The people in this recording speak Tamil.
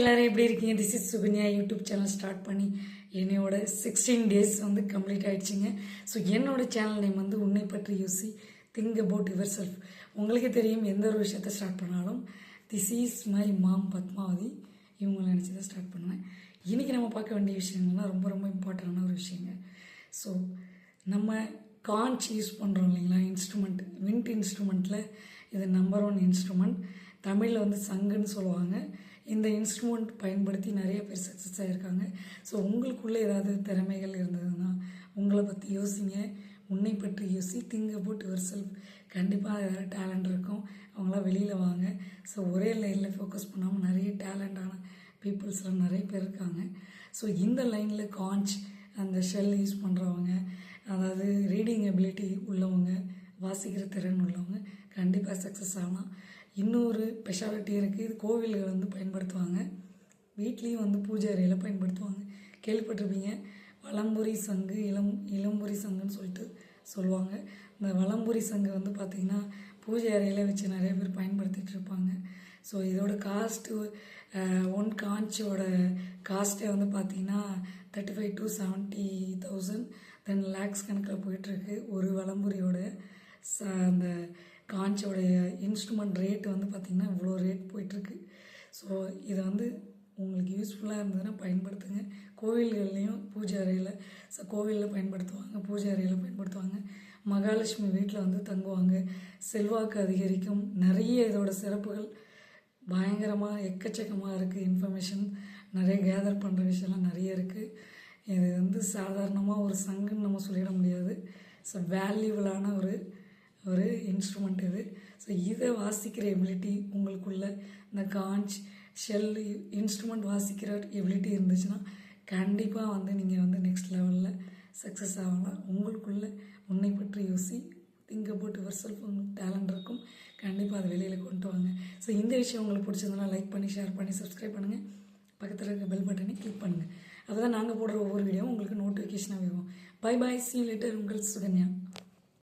எல்லாரும் எப்படி இருக்கீங்க? This is Sukanya YouTube channel start பண்ணி என்னையோட சிக்ஸ்டீன் டேஸ் வந்து கம்ப்ளீட் ஆயிடுச்சுங்க. ஸோ என்னோட சேனல் நேம் வந்து உன்னை பற்றி யோசி. திங்க் அபவுட் யுவர் செல்ஃப் உங்களுக்கே தெரியும் எந்த ஒரு விஷயத்த ஸ்டார்ட் பண்ணாலும் this is my mom Padmavathi இவங்களை நினச்சி தான் ஸ்டார்ட் பண்ணுவேன். இன்றைக்கி நம்ம பார்க்க வேண்டிய விஷயங்கள்லாம் ரொம்ப ரொம்ப இம்பார்ட்டண்டான ஒரு விஷயங்க. ஸோ நம்ம கான்ச் யூஸ் பண்ணுறோம் இல்லைங்களா? இன்ஸ்ட்ருமெண்ட் விண்ட் இன்ஸ்ட்ருமெண்ட்டில் இது நம்பர் ஒன் இன்ஸ்ட்ருமெண்ட் தமிழில் வந்து சங்குன்னு சொல்லுவாங்க. இந்த இன்ஸ்ட்ருமெண்ட் பயன்படுத்தி நிறைய பேர் சக்ஸஸ் ஆகியிருக்காங்க ஸோ உங்களுக்குள்ளே ஏதாவது திறமைகள் இருந்ததுன்னா உங்களை பற்றி யோசிங்க. உன்னை பற்றி யோசி திங்க் அபவுட் யுவர் செல்ஃப் கண்டிப்பாக ஏதாவது டேலண்ட் இருக்கும். அவங்களாம் வெளியில் வாங்க. ஸோ ஒரே லைனில் ஃபோக்கஸ் பண்ணாமல் நிறைய டேலண்டான பீப்புள்ஸ்லாம் நிறைய பேர் இருக்காங்க. ஸோ இந்த லைனில் கான்ச் அந்த ஷெல் யூஸ் பண்ணுறவங்க அதாவது ரீடிங் எபிலிட்டி உள்ளவங்க வாசிக்கிற திறன் உள்ளவங்க கண்டிப்பாக சக்ஸஸ் ஆகலாம். இன்னொரு ஸ்பெஷாலிட்டி இருக்குது இது கோவில்கள் வந்து பயன்படுத்துவாங்க. வீட்லேயும் வந்து பூஜை அறையில் பயன்படுத்துவாங்க. கேள்விப்பட்டிருப்பீங்க. வளம்புரி சங்கு இளம் இளம்புரி சங்குன்னு சொல்லிட்டு சொல்லுவாங்க. இந்த வளம்புரி சங்கு வந்து பார்த்திங்கன்னா பூஜை அறையில் வச்சு நிறைய பேர் பயன்படுத்திகிட்டு இருப்பாங்க. ஸோ இதோட காஸ்ட்டு ஒன் காஞ்சியோட காஸ்ட்டே வந்து பார்த்திங்கன்னா thirty five to seventy thousand then lakhs கணக்கில் போயிட்டுருக்கு ஒரு வளம்புரியோட ச அந்த கான்ச்சோடைய இன்ஸ்ட்ருமெண்ட் ரேட்டு வந்து பார்த்திங்கன்னா இவ்வளோ ரேட் போயிட்டுருக்கு. ஸோ இதை வந்து உங்களுக்கு யூஸ்ஃபுல்லாக இருந்ததுன்னா பயன்படுத்துங்க. கோவில்கள்லேயும் பூஜை அறையில் ஸோ கோவிலில் பயன்படுத்துவாங்க பூஜை அறையில் பயன்படுத்துவாங்க. மகாலட்சுமி வீட்டில் வந்து தங்குவாங்க. செல்வாக்கு அதிகரிக்கும். நிறைய இதோட சிறப்புகள். பயங்கரமாக எக்கச்சக்கமாக இருக்குது இன்ஃபர்மேஷன் நிறைய கேதர் பண்ணுற விஷயம்லாம் நிறைய இருக்குது இது வந்து சாதாரணமாக ஒரு சங்குன்னு நம்ம சொல்லிட முடியாது. ஸோ வேல்யூபிளான ஒரு ஒரு இன்ஸ்ட்ருமெண்ட் இது. ஸோ இதை வாசிக்கிற எபிலிட்டி உங்களுக்குள்ள இந்த காஞ்ச் ஷெல் இன்ஸ்ட்ருமெண்ட் வாசிக்கிற எபிலிட்டி இருந்துச்சுன்னா கண்டிப்பாக வந்து நீங்கள் வந்து நெக்ஸ்ட் லெவலில் சக்ஸஸ் ஆகலாம். உங்களுக்குள்ள உன்னை பற்றி யோசி திங்க் அபவுட் யுவர் செல்ஃப் உங்களுக்கு டேலண்ட் இருக்கும். கண்டிப்பாக அதை வெளியில் கொண்டு வாங்க. ஸோ இந்த விஷயம் உங்களுக்கு பிடிச்சிருந்தனா லைக் பண்ணி ஷேர் பண்ணி சப்ஸ்கிரைப் பண்ணுங்கள் பக்கத்தில் இருக்க பெல் பட்டனை கிளிக் பண்ணுங்கள் அப்போ தான் நாங்கள் போடுற ஒவ்வொரு வீடியோவும் உங்களுக்கு நோட்டிஃபிகேஷனாக வரும். பை பாய் சி லெட்டர் உங்கள் சுகன்யா.